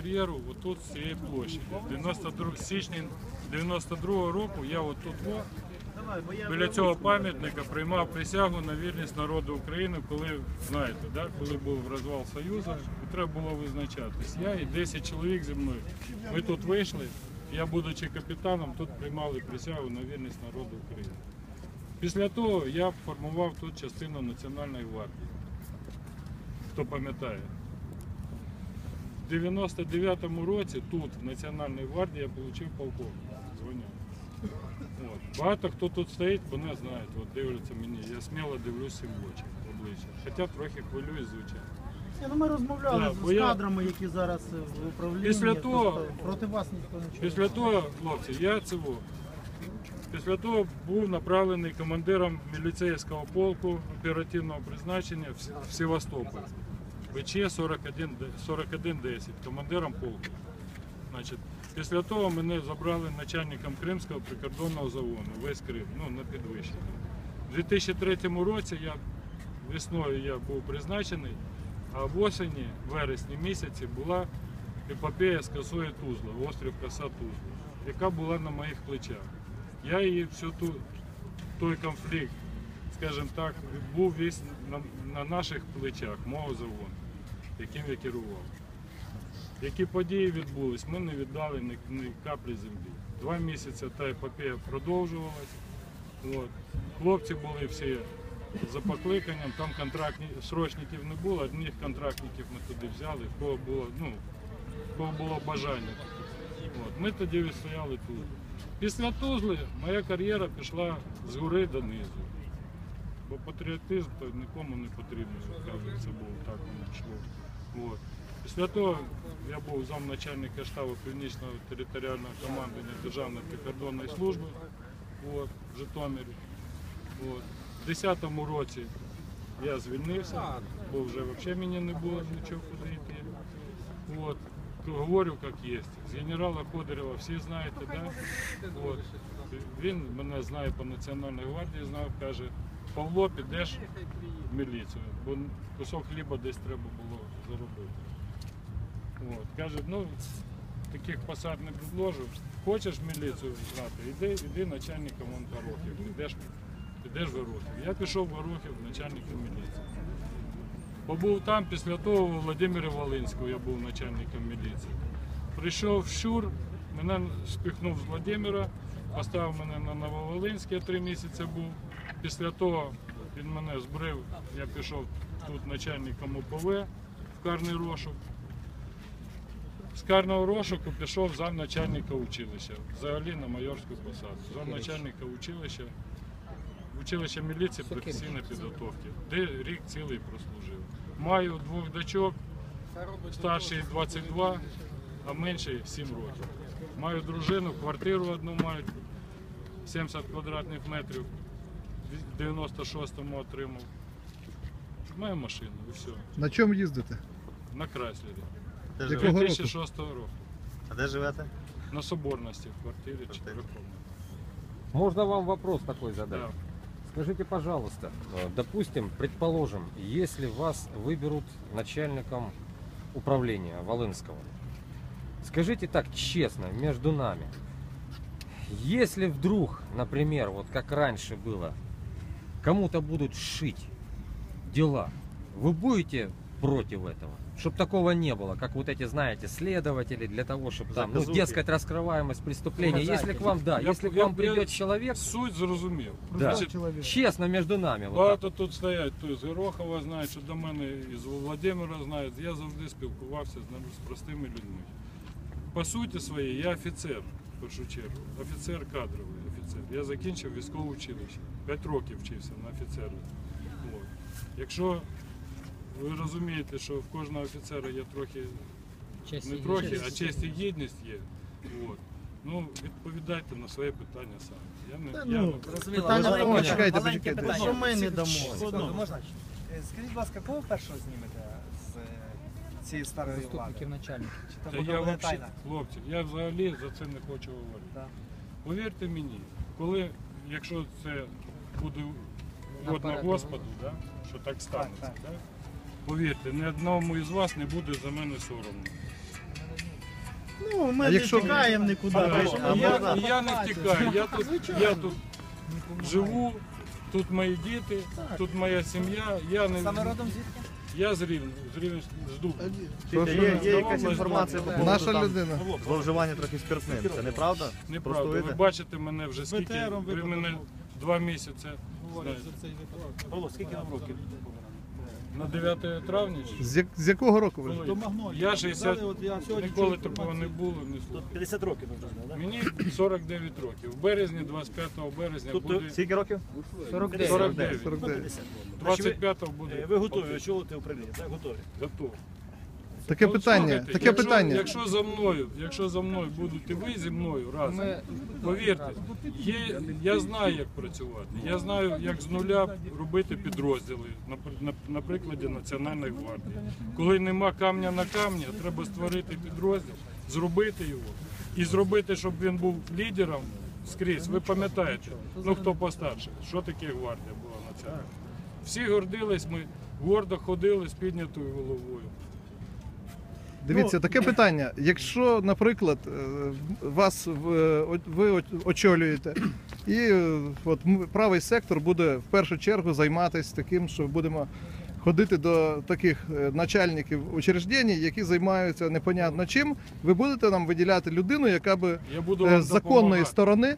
кар'єру отут з цієї площі. 92 січні 92 року я отут біля цього пам'ятника приймав присягу на вірність народу України, коли знаєте, да, коли був розвал Союзу, і треба було визначатись. Я і 10 чоловік зі мною. Ми тут вийшли. Я, будучи капітаном, тут приймали присягу на вірність народу України. Після того я формував тут частину Національної гвардії. Хто пам'ятає? В 99-му році тут, в Національній гвардії, я отримав полковника. От. Багато хто тут стоїть, мене знають, от дивляться мені. Я сміло дивлюся в очі, в обличчя. Хоча трохи хвилююсь, звичайно. Ні, ну ми розмовляли Да, з бо я- кадрами, які зараз е, в управлінні. Після того- тобто проти вас ніхто нічого. Після того, хлопці, я цього. Після того був направлений командиром міліцейського полку оперативного призначення в С- в Севастополь. ВЧ 41, 4110, командиром полку. Значить, після того мене забрали начальником Кримського прикордонного загону, весь Крим, ну, на підвищення. У 2003 році я весною я був призначений, а в осені, вересні місяці була епопея з косою Тузла, острів Коса Тузла, яка була на моїх плечах. Я її всю ту, той конфлікт, скажімо так, був весь на, на наших плечах, мого загону, яким я керував. Які події відбулись, ми не віддали ні, ні каплі землі. Два місяці та епопея продовжувалась. От. Хлопці були всі за покликанням, там контрактні, срочників не було, одних контрактників ми туди взяли, в кого було, ну, в кого було бажання. От. Ми тоді відстояли тут. Після Тузли моя кар'єра пішла з гори донизу. Бо патріотизм то нікому не як кажуть, це було так воно. От. Після того я був замначальника штабу Північного територіального командування Державної прикордонної служби от, в Житомирі. В 2010 році я звільнився, бо вже взагалі мені не було нічого куди йти. От. Говорю, як є. З генерала Ходорєва всі знаєте, да? От. Він мене знає по Національній гвардії, знав, каже, Павло, підеш в міліцію, бо кусок хліба десь треба було заробити. От. Каже, ну таких посад не предложу. Хочеш в міліцію знати, іди, іди начальником вон Горохів, підеш, підеш в Горохів. Я пішов в Горохів начальником міліції. Побув там, після того у Володимирі Волинського я був начальником міліції. Прийшов Щур, мене спихнув з Володимира, поставив мене на Нововолинськ, я три місяці був. Після того він мене збрив, я пішов тут начальником УПВ в карний розшук. З карного розшуку пішов замначальника училища, взагалі на майорську посаду. Замначальника училища, училища міліції професійної підготовки, де рік цілий прослужив. Маю двох дочок, старший 22, а менший 7 років. Маю дружину, квартиру одну мають, 70 квадратних метрів, в 96-му отримав. Маю машину і все. На чому їздите? На Крайслері. Де Якого живете? року? 2006 року. А де живете? На Соборності в квартирі Квартирі. чотирикомнатній. Можно вам вопрос такой задать? Да. Скажите, пожалуйста, э, допустим, предположим, если вас выберут начальником управления Волынского, скажите так честно, между нами, если вдруг, например, вот как раньше было, кому-то будут шить дела, вы будете против этого? Чтобы такого не было, как вот эти, знаете, следователи, для того, чтобы там, ну, Заказухи. дескать, раскрываемость преступления. Если к вам, да, Я- если к я- вам придет я- человек, Суть зрозумів. Да. Значить, чоловік. честно между нами, вот так. багато тут стоять, то з Горохова знають, що до мене із Володимира знають. Я завжди спілкувався з, нами- з простими людьми. По суті своїй, я офіцер, в першу чергу. Офіцер кадровий офіцер. Я закінчив військове училище. П'ять років вчився на офіцера. От. Якщо ви розумієте, що в кожного офіцера є трохи не трохи, а честь і гідність є. От. Ну, відповідайте на своє питання самі. Я не, Та я ну, не- Зрозуміло. Питання Маленьке питання. Почекайте, Маленьке почекайте. питання. Що ми не дамо? Секунду, можна? Е, Скажіть, будь ласка, кого першого знімете з е, цієї старої влади? Заступників начальника. Чи Та це я буде буде тайна? хлопці, я взагалі за це не хочу говорити. Да. Повірте мені, коли, якщо це буде угодно Наперед. Господу, да, що так станеться, так. Да, повірте, ні одному із вас не буде за мене соромно. Ну, ми А не якщо- втікаємо нікуди. А ми ж я, я не втікаю. Я тут, я тут живу, тут мої діти, тут моя сім'я. Я не Саме родом звідки? я з Рівня, з Рівня з Дубна. Прошу. Є, є якась інформація по поводу Наша там людина. зловживання трохи спиртним. Це неправда? Неправда. Ви бачите мене вже скільки. Ви мене два місяці. знаєте. Павло, скільки вам років? На 9 травня. чи? З, як- з якого року ви? Коли? Я 60, ніколи такого не було. Не слухав. 50 років ви вже знали, Мені 49 років. В березні, 25 березня Тобто буде Скільки років? 49. 49. 49. 50. Значить, ви- 25 буде. е, Ви готові очолити управління, так? Готові. Готові. Таке Ну, питання. слухайте, Таке якщо, питання. Якщо за мною, якщо за мною будете ви зі мною разом, повірте, є, я знаю, як працювати. Я знаю, як з нуля робити підрозділи, на, на, на прикладі Національної гвардії. Коли нема камня на камні, треба створити підрозділ, зробити його і зробити, щоб він був лідером скрізь. Ви пам'ятаєте, ну хто постарше, що таке гвардія була національна. Всі гордились, ми гордо ходили з піднятою головою. Дивіться, таке питання. Якщо, наприклад, е, вас в- о- ви о- очолюєте, і е, от м- правий сектор буде в першу чергу займатися таким, що будемо ходити до таких е, начальників учреждень, які займаються непонятно чим, ви будете нам виділяти людину, яка би Я буду е, вам з законної допомагати. сторони е,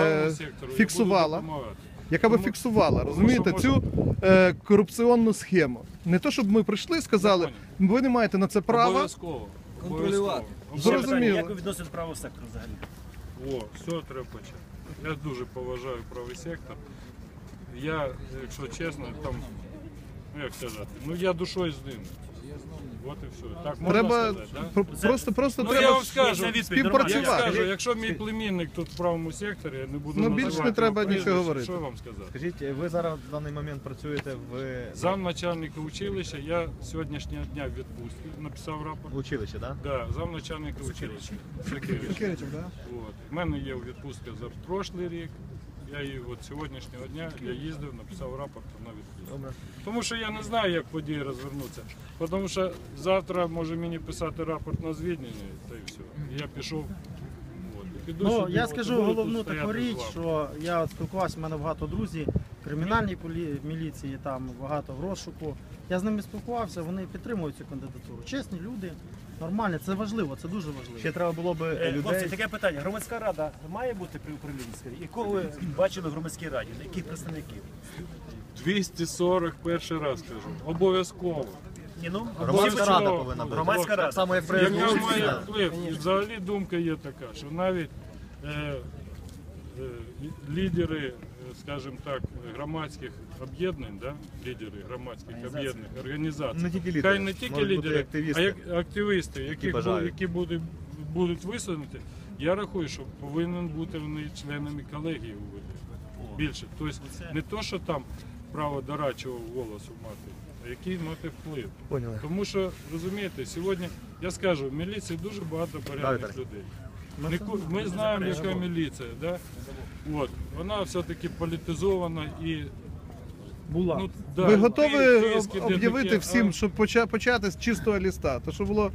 Правому сектору я буду фіксувала. допомагати. Яка би фіксувала, розумієте, цю е, корупційну схему. Не то, щоб ми прийшли і сказали, ви не маєте на це права. Обов'язково. Контролювати. Ще Зрозуміло. питання, Як ви відносите до правого сектору взагалі? О, все треба почати. Я дуже поважаю правий сектор. Я, якщо чесно, там, ну як сказати, ну я душою з ним. От і все. Так можна Треба сказати, да? про- просто, просто Ну, я треба вам скажу, Це відповідь Я співпрацювати. скажу, якщо мій племінник тут в правому секторі, я не буду Ну, називати більш не треба прізвище, нічого говорити. Що вам сказати? Скажіть, ви зараз в даний момент працюєте в Замначальника училища, я сьогоднішнього дня в відпустці, написав рапорт. в училищі, так? Да, замначальника училища. Сакевич. От. У мене є відпустка за прошлий рік. Я її от сьогоднішнього дня я їздив, написав рапорт на відпустку. Тому що я не знаю, як події розвернуться. Тому що завтра може мені писати рапорт на звільнення, та й все. І я пішов. От. І піду Ну, собі, я от, скажу буду головну тут таку стояти з річ, вами. що я от спілкувався, в мене багато друзів, кримінальній полі- міліції, там багато в розшуку. Я з ними спілкувався, вони підтримують цю кандидатуру. Чесні люди, нормальні, це важливо, це дуже важливо. Ще треба було б Е, Хлопці, таке питання. Громадська рада має бути при управлінні? І кого ви бачили в громадській раді? Яких представників? 240 перший раз кажу. Обов'язково. Ні, ну, Громадська рада повинна бути. Громадська рада. Так само, як при Яка має вплив? І взагалі думка є така, що навіть е, е, лідери, е, скажімо так, громадських об'єднань, да? лідери громадських об'єднань, організацій, Не тільки лідери, хай не тільки лідери, а як активісти, які, які, будуть, будуть висунуті, я рахую, що повинен бути вони членами колегії УВД. Більше. Тобто не то, що там право дорадчого голосу мати, а який мати вплив. Поняли. Тому що розумієте, сьогодні я скажу, в міліції дуже багато порядних людей. Ми знаємо, яка міліція, да? От. вона все-таки політизована і Була. ну, да, Ви готові об'явити всім, щоб почати з чистого ліста? То що було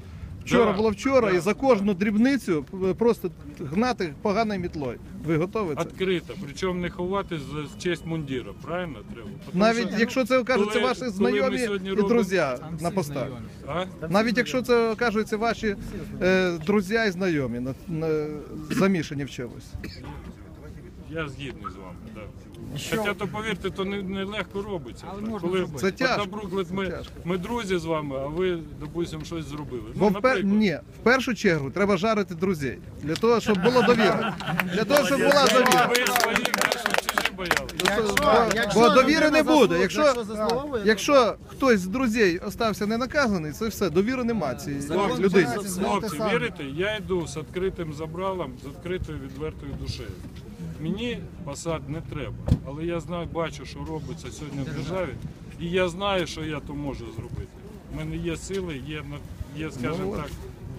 вчора, Да, було вчора, да. і за кожну дрібницю просто гнати поганою мітлою. Ви готові це? Відкрито, причому не ховати за честь мундіра, правильно треба? Тому Навіть що- якщо це окажуться коли- ваші коли ми знайомі сьогодні і робимо- друзі на постах. А? Навіть якщо це окажуться ваші е, друзі і знайомі, на, на, замішані в чомусь. Я згідний з вами. Да. Хоча то повірте, то не, не легко робиться. Коли, Це от, тяжко, Наприклад, ми, тяжко. ми друзі з вами, а ви, допустимо, щось зробили. Бо Ну, в, пер... наприклад. Ні, в першу чергу треба жарити друзей. Для того, щоб було довіра. Для того, щоб була довіра. Ви своїх наших чужі боялися. Бо- бо довіри не людина буде. заслуг- Якщо, заслуговує, то- якщо хтось з друзей остався не наказаний, це все, довіри нема цій людині. Хлопці, вірите, я йду з відкритим забралом, з відкритою відвертою душею. Мені посад не треба, але я знаю, бачу, що робиться сьогодні в державі, і я знаю, що я то можу зробити. У мене є сили, є, на- є скажімо так,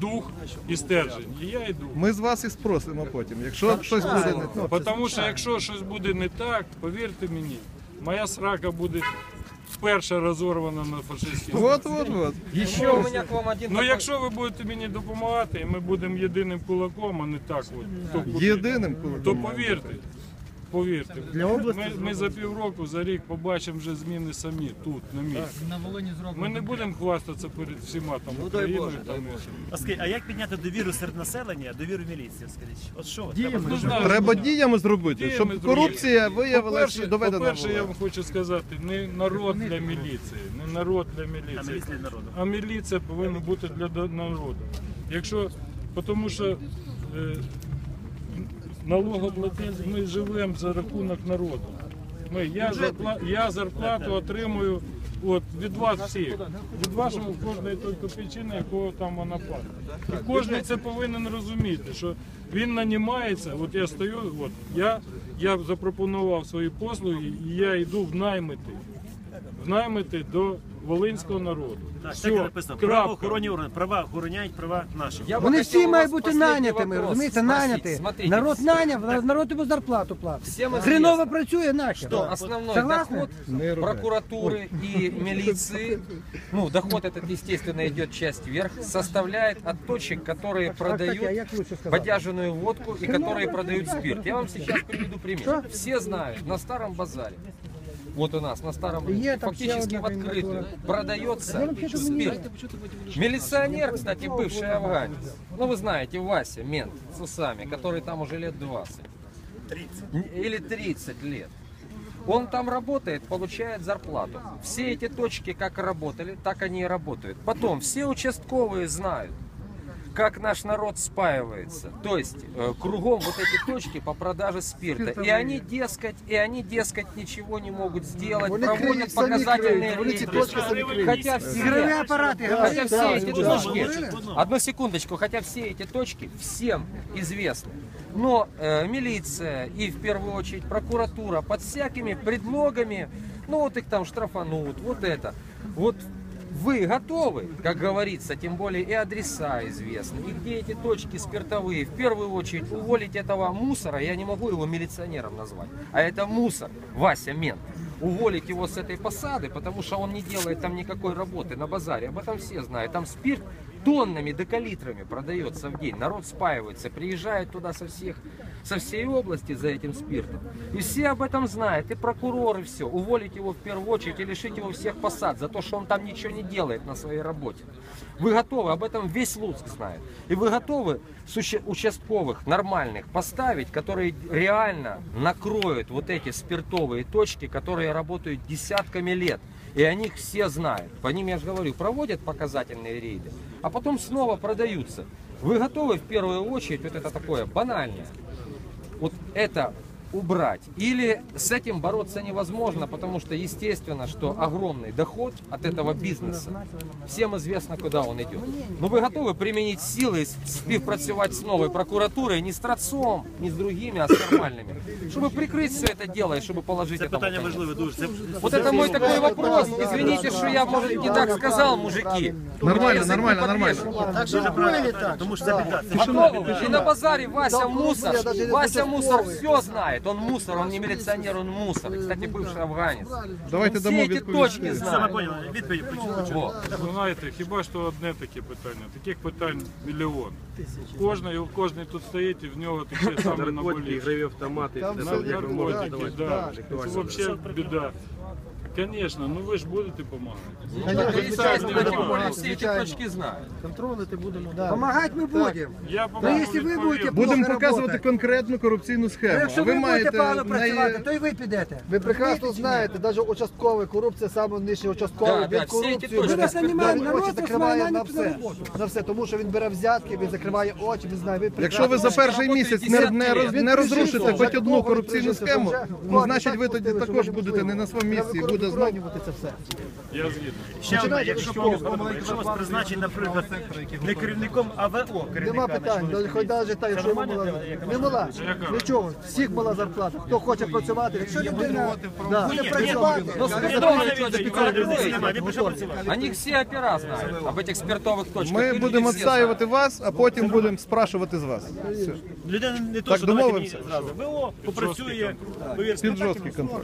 дух і стержень. І я йду. Ми з вас і спросимо потім. Якщо щось буде не так. Тому що якщо щось буде не так, повірте мені, моя срака буде вперше розорвана на фашистській. От, от, от. Еще у меня к вам один Ну якщо ви будете мені допомагати, і ми будемо єдиним кулаком, а не так от, Єдиним то повірте. Повірте, Для області ми, ми за півроку, за рік побачимо вже зміни самі тут, на місці. На Волині зроблено. Ми не будемо хвастатися перед всіма там Україною. Там, і- А скажіть, а як підняти довіру серед населення, довіру міліції? Скажіть, от що Діями. треба Ну? Треба діями зробити, Діями щоб зробити. корупція виявилася По-перше, доведена. по-перше, я була. вам хочу сказати, не народ для міліції, не народ для А міліції. міліція народу. А міліція повинна бути для до- народу. Якщо, тому що е, налогоплатець, ми живемо за рахунок народу. Ми, я, зарпла, я зарплату отримую от, від вас всіх, від вашого кожної той копійчини, якого там вона падає. І кожен це повинен розуміти, що він нанімається, от я стою, от, я, я запропонував свої послуги і я йду в наймити, в наймити до волинського народу. Так, Все, так і написано. крапка. Правоохоронні органи, права охороняють права наші. Я бы Вони хотел всі у мають вас бути последний нанятими, вопрос розумієте, спросить. наняти. Смотрите, Народ все- наняв, народ йому зарплату платить. Всем Хреново известно, працює нахер. что основной Согласны? доход прокуратуры и милиции, ну, доход этот, естественно, идет часть вверх, составляет от точек, которые А, кстати, а продают як лучше сказати? бодяженную водку и которые продают спирт. Я вам сейчас приведу пример. Все знают, на старом базаре, вот у нас на старом, Е, там фактически в открытую, продается спирт. Милиционер, кстати, бывший афганец. Ну, вы знаете, Вася, мент с усами, который там уже лет 20. 30. Н- Или 30 лет. Он там работает, получает зарплату. Все эти точки как работали, так они и работают. Потом все участковые знают, как наш народ спаивается. То есть э, кругом вот эти точки по продаже спирта. И они, дескать, и они, дескать, ничего не могут сделать, проводят показательные рейды. Хотя все, хотя все эти точки, одну секундочку, хотя все эти точки всем известны. Но э, милиция и в первую очередь прокуратура под всякими предлогами, ну вот их там штрафанут, вот это. Вот вы готовы, как говорится, тем более и адреса известны, и где эти точки спиртовые. В первую очередь уволить этого мусора, я не могу его милиционером назвать, а это мусор, Вася Мент. Уволить его с этой посады, потому что он не делает там никакой работы на базаре. Об этом все знают. Там спирт тоннами, декалитрами продается в день. Народ спаивается, приезжает туда со всех, со всей области за этим спиртом. И все об этом знают, и прокуроры все. Уволить его в первую очередь и лишить его всех посад за то, что он там ничего не делает на своей работе. Вы готовы, об этом весь Луцк знает. И вы готовы участковых нормальных поставить, которые реально накроют вот эти спиртовые точки, которые работают десятками лет. И о них все знают. По ним, я же говорю, проводят показательные рейды, а потом снова продаются. Вы готовы в первую очередь, вот это такое банальное, вот это убрать. Или с этим бороться невозможно, потому что естественно, что огромный доход от этого бизнеса, всем известно, куда он идет. Но вы готовы применить силы, и співпрацювати з новою прокуратурою, не з ТРАЦом, не з другими, а з нормальними, щоб прикрити все це діло і щоб положити Це этому питання конец. важливе дуже. Це, Вот это мой такой вопрос. Извините, что я, может, не так сказал, мужики. Нормально, Язык нормально, не нормально. подвешен. Так що правильно так. Тому що це біда. Це А то и на базаре Вася мусор, Вася мусор все знает. Он мусор, он не милиционер, он мусор. И, Кстати, бывший афганец. Давайте Все дамо эти точки відповідь. Саме знает. поняли. Відповідь почули. Во. Ви знаєте, хіба що одне таке питання? Таких питань мільйон. Кожний, кожний тут стоїть і в нього таке саме наболіше. ігрові автомати, це як ви можете Наркотики, давати. да. Це взагалі біда. Звісно, ну ви ж будете допомагати. Ну, Естественно, тем более все эти точки знают. Контролити будемо. Да. Помагати ми будемо. Я Ну, якщо ви будете Будемо плохо показувати работать, конкретну корупційну схему. то Якщо А ви ви будете маєте погано працювати, то і ви підете. Ви прекрасно знаєте, навіть участковий корупція, саме участковий, Да, да, він всі ті корупцію точки. займаємо, він народ очі закриває на все. На все, тому що він бере взятки, він закриває очі, він знає, ви Якщо ви за перший місяць не, не, роз- не розрушите хоч одну корупційну схему, ну значить ви тоді також будете не на своєму місці і буде знову це все. Я згідний. Ще одне, якщо вам якщо вас призначить, наприклад, не керівником АВО, Нема керівника. питань, навіть хоч навіть так, якщо йому мала, не мала, нічого, всіх мала зарплата, хто хоче працювати, якщо людина да, буде працювати, Ну, Я спиртовые думаю, точки він перекроете. немає, він пішов працювати. Они все опера знают об этих спиртовых точках. ми Люди будемо все відстаювати вас, а потім будемо спрашувати з вас. Все. Людина не то, Так що давайте мені домовимося? зразу. ВО попрацює, повірте, Під жорсткий контроль.